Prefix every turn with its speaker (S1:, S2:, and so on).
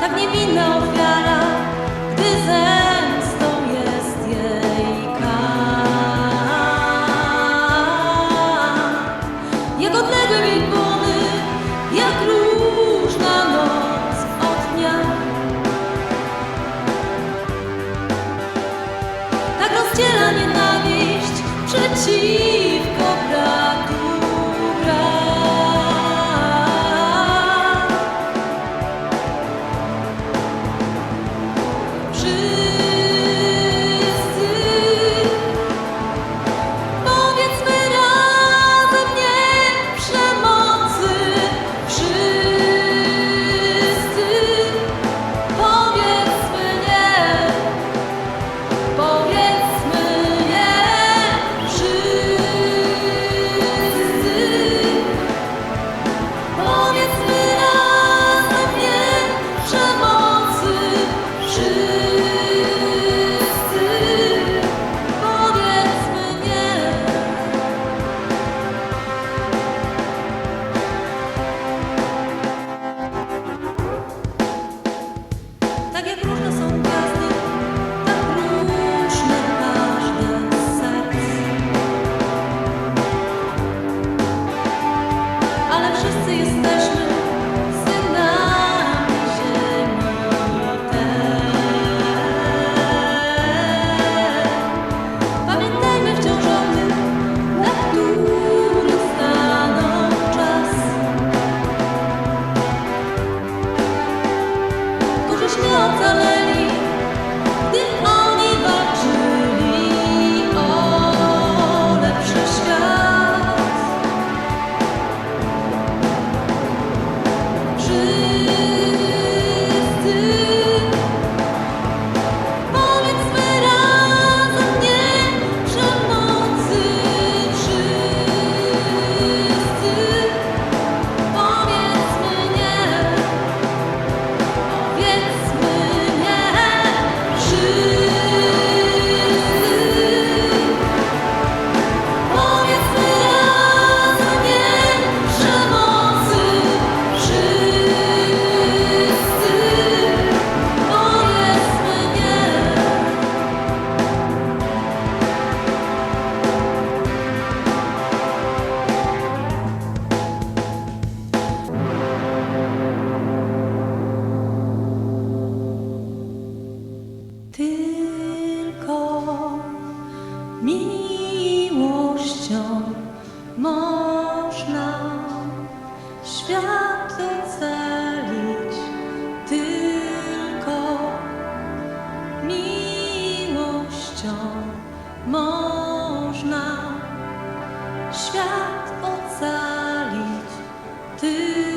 S1: tak niewinna ofiara, gdy zemstą jest jej kar. Jak odległe jej błony, jak różna noc od dnia. Tak rozdziela nienawiść przeciw. Można świat ocalić tylko miłością. Można świat ocalić tylko.